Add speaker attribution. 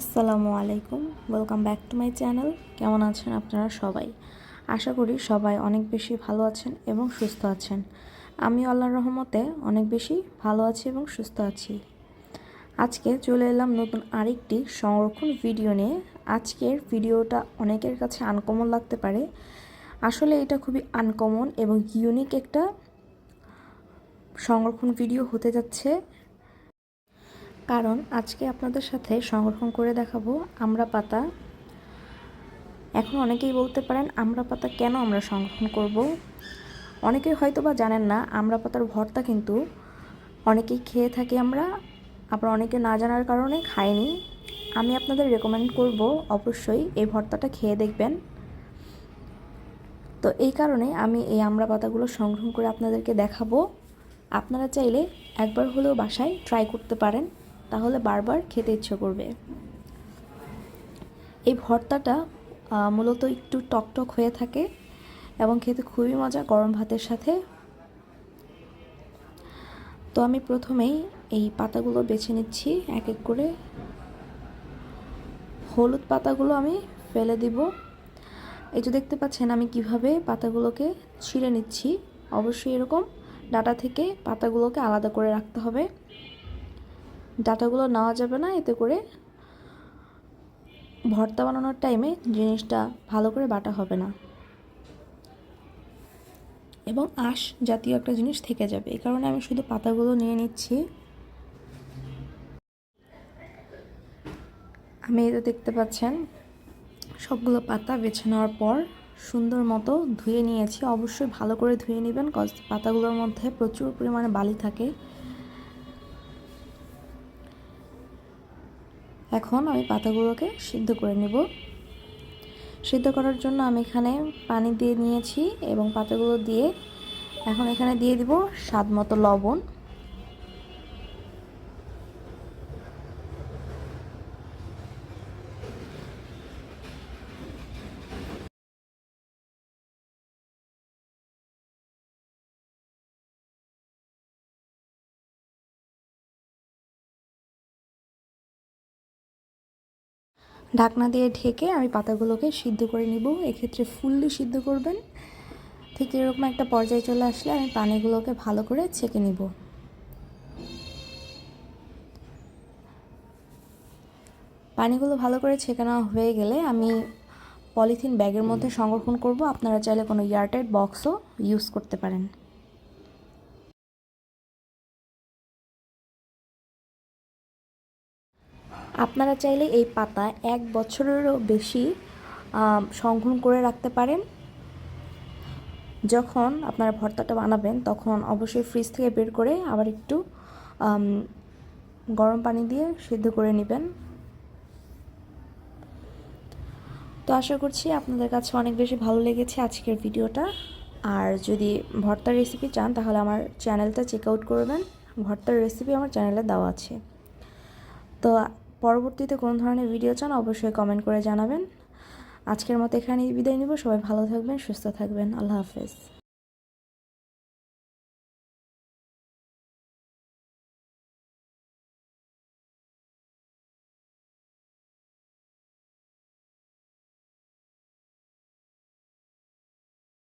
Speaker 1: আসসালামু আলাইকুম। Welcome back to my channel কেমন আছেন আপনারা সবাই? আশা করি সবাই অনেক বেশি ভালো আছেন এবং সুস্থ আছেন। আমি আল্লাহর রহমতে অনেক বেশি ভালো আছি এবং সুস্থ আছি। আজকে চলে এলাম নতুন আরেকটি সংরক্ষণ ভিডিও নিয়ে। আজকের ভিডিওটা অনেকের কাছে আনকমন লাগতে পারে। আসলে এটা খুবই আনকমন এবং ইউনিক একটা সংরক্ষণ ভিডিও হতে যাচ্ছে। কারণ আজকে আপনাদের সাথে সংরক্ষণ করে দেখাবো আমরা পাতা। এখন অনেকেই বলতে পারেন, আমরা পাতা কেন আমরা সংরক্ষণ করব? অনেকে হয়তো বা জানেন না, আমরা পাতার ভর্তা কিন্তু অনেকেই খেয়ে থাকি আমরা, আবার অনেকে না জানার কারণে খায়নি আমি আপনাদের রেকমেন্ড করব অবশ্যই এই ভর্তাটা খেয়ে দেখবেন। তো এই কারণে আমি এই আমরা পাতাগুলো সংগ্রহ করে আপনাদেরকে দেখাবো। আপনারা চাইলে একবার হলেও বাসায় ট্রাই করতে পারেন। তাহলে বারবার খেতে ইচ্ছে করবে। এই ভর্তাটা মূলত একটু টকটক হয়ে থাকে এবং খেতে খুবই মজা গরম ভাতের সাথে। তো আমি প্রথমেই এই পাতাগুলো বেছে নিচ্ছি এক এক করে। হলুদ পাতাগুলো আমি ফেলে দিব। এই যে দেখতে পাচ্ছেন আমি কীভাবে পাতাগুলোকে ছিঁড়ে নিচ্ছি। অবশ্যই এরকম ডাটা থেকে পাতাগুলোকে আলাদা করে রাখতে হবে। ডাটাগুলো নেওয়া যাবে না এতে করে ভর্তা বানানোর টাইমে জিনিসটা ভালো করে বাটা হবে না। এবং আঁশ জাতীয় একটা জিনিস থেকে যাবে। এই কারণে আমি শুধু পাতাগুলো নিয়ে নিচ্ছি। আমি এটা দেখতে পাচ্ছেন, সবগুলো পাতা বেছে নেওয়ার পর সুন্দর মতো ধুয়ে নিয়েছি। অবশ্যই ভালো করে ধুয়ে নেবেন কজ পাতাগুলোর মধ্যে প্রচুর পরিমাণে বালি থাকে। এখন আমি পাতাগুলোকে সিদ্ধ করে নেব। সিদ্ধ করার জন্য আমি এখানে পানি দিয়ে নিয়েছি এবং পাতাগুলো দিয়ে এখন এখানে দিয়ে দিব স্বাদ মতো লবণ। ঢাকনা দিয়ে ঢেকে আমি পাতাগুলোকে সিদ্ধ করে নিব। এক্ষেত্রে ফুললি সিদ্ধ করবেন। ঠিক এরকম একটা পর্যায়ে চলে আসলে আমি পানিগুলোকে ভালো করে ছেঁকে নিব। পানিগুলো ভালো করে ছেঁকে নেওয়া হয়ে গেলে আমি পলিথিন ব্যাগের মধ্যে সংরক্ষণ করব। আপনারা চাইলে কোনো এয়ারটাইট বক্সও ইউজ করতে পারেন। আপনারা চাইলে এই পাতা এক বছরেরও বেশি সংগ্রহণ করে রাখতে পারেন। যখন আপনারা ভর্তাটা বানাবেন, তখন অবশ্যই ফ্রিজ থেকে বের করে আবার একটু গরম পানি দিয়ে সিদ্ধ করে নেবেন। তো আশা করছি আপনাদের কাছে অনেক বেশি ভালো লেগেছে আজকের ভিডিওটা। আর যদি ভর্তার রেসিপি চান, তাহলে আমার চ্যানেলটা চেক আউট করবেন। ভর্তার রেসিপি আমার চ্যানেলে দেওয়া আছে। তো পরবর্তীতে কোন ধরনের ভিডিও চান, অবশ্যই কমেন্ট করে জানাবেন। আজকের মতো এখানেই বিদায় নিব। সবাই ভালো থাকবেন, সুস্থ থাকবেন। আল্লাহ হাফেজ।